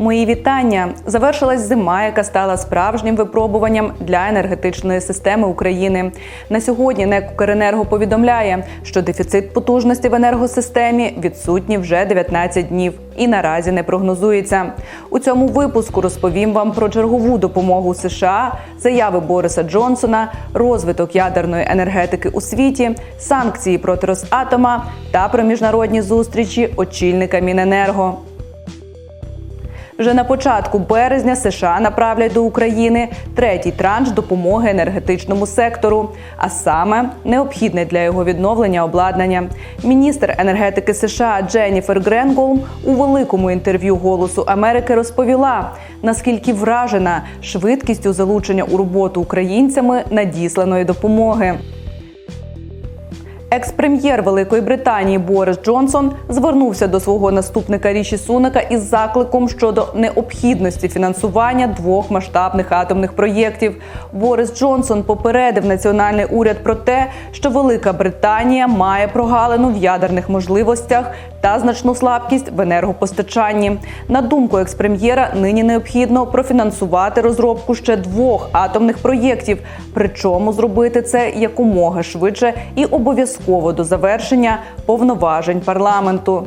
Мої вітання. Завершилась зима, яка стала справжнім випробуванням для енергетичної системи України. На сьогодні НЕК «Укренерго» повідомляє, що дефіцит потужності в енергосистемі відсутній вже 19 днів і наразі не прогнозується. У цьому випуску розповім вам про чергову допомогу США, заяви Бориса Джонсона, розвиток ядерної енергетики у світі, санкції проти Росатома та про міжнародні зустрічі очільника Міненерго. Вже на початку березня США направлять до України третій транш допомоги енергетичному сектору, а саме необхідне для його відновлення обладнання. Міністр енергетики США Дженніфер Гренголм у великому інтерв'ю Голосу Америки розповіла, наскільки вражена швидкістю залучення у роботу українцями надісланої допомоги. Екс-прем'єр Великої Британії Борис Джонсон звернувся до свого наступника Ріші Сунака із закликом щодо необхідності фінансування двох масштабних атомних проєктів. Борис Джонсон попередив національний уряд про те, що Велика Британія має прогалину в ядерних можливостях та значну слабкість в енергопостачанні. На думку екс-прем'єра, нині необхідно профінансувати розробку ще двох атомних проєктів, причому зробити це якомога швидше і обов'язково до завершення повноважень парламенту.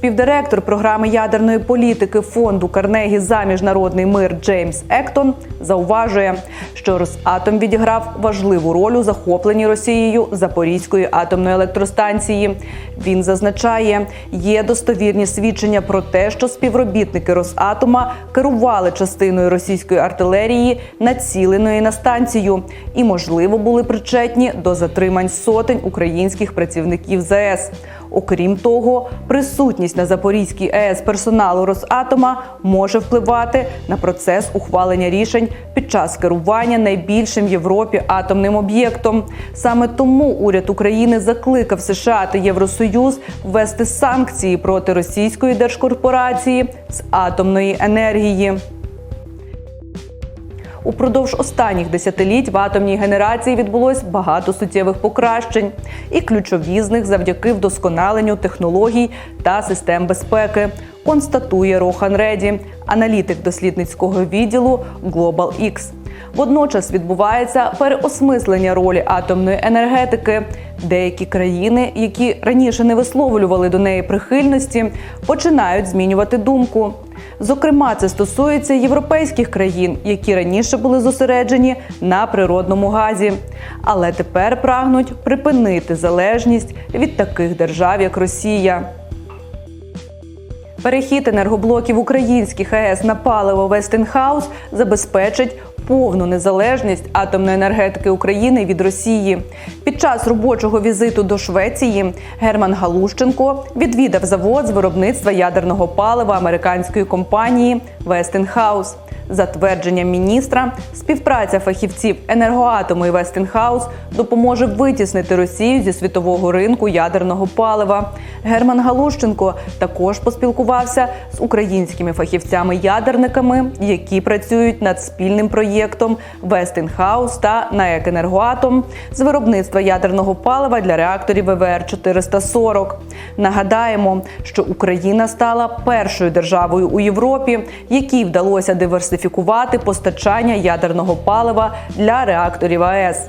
Співдиректор програми ядерної політики фонду Карнегі за міжнародний мир Джеймс Ектон зауважує, що Росатом відіграв важливу роль у захопленні Росією Запорізької атомної електростанції. Він зазначає, є достовірні свідчення про те, що співробітники Росатома керували частиною російської артилерії, націленої на станцію, і, можливо, були причетні до затримань сотень українських працівників ЗАЕС. Окрім того, присутність на Запорізькій АЕС персоналу Росатома може впливати на процес ухвалення рішень під час керування найбільшим в Європі атомним об'єктом. Саме тому уряд України закликав США та Євросоюз ввести санкції проти російської держкорпорації з атомної енергії. Упродовж останніх десятиліть в атомній генерації відбулось багато суттєвих покращень, і ключові з них завдяки вдосконаленню технологій та систем безпеки. Констатує Рохан Реді, аналітик дослідницького відділу Global X. Водночас відбувається переосмислення ролі атомної енергетики. Деякі країни, які раніше не висловлювали до неї прихильності, починають змінювати думку. Зокрема, це стосується європейських країн, які раніше були зосереджені на природному газі, але тепер прагнуть припинити залежність від таких держав, як Росія. Перехід енергоблоків українських АЕС на паливо Вестенхаус забезпечить повну незалежність атомної енергетики України від Росії. Під час робочого візиту до Швеції Герман Галущенко відвідав завод з виробництва ядерного палива американської компанії Вестенхаус. За твердженням міністра, співпраця фахівців енергоатому і Вестенхаус допоможе витіснити Росію зі світового ринку ядерного палива. Герман Галущенко також поспілкувався з українськими фахівцями-ядерниками, які працюють над спільним проєктом Вестенхаус та НАЕК «Енергоатом» з виробництва ядерного палива для реакторів ВВР 440. Нагадаємо, що Україна стала першою державою у Європі, якій вдалося диверсифікувати постачання ядерного палива для реакторів АЕС.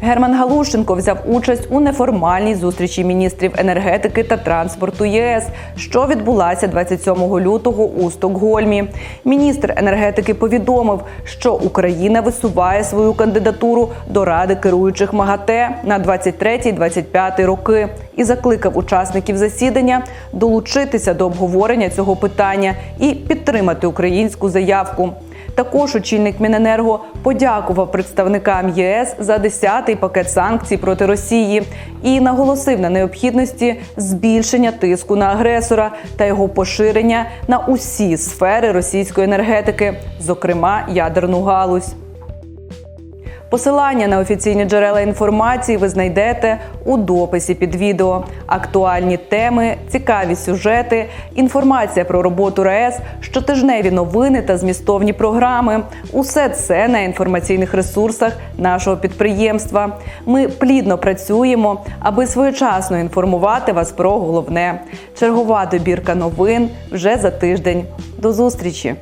Герман Галущенко взяв участь у неформальній зустрічі міністрів енергетики та транспорту ЄС, що відбулася 27 лютого у Стокгольмі. Міністр енергетики повідомив, що Україна висуває свою кандидатуру до ради керуючих МАГАТЕ на 23-25 роки і закликав учасників засідання долучитися до обговорення цього питання і підтримати українську заявку. Також очільник Міненерго подякував представникам ЄС за 10-й пакет санкцій проти Росії і наголосив на необхідності збільшення тиску на агресора та його поширення на усі сфери російської енергетики, зокрема ядерну галузь. Посилання на офіційні джерела інформації ви знайдете у дописі під відео. Актуальні теми, цікаві сюжети, інформація про роботу РаЕС, щотижневі новини та змістовні програми. Усе це на інформаційних ресурсах нашого підприємства. Ми плідно працюємо, аби своєчасно інформувати вас про головне. Чергова добірка новин вже за тиждень. До зустрічі!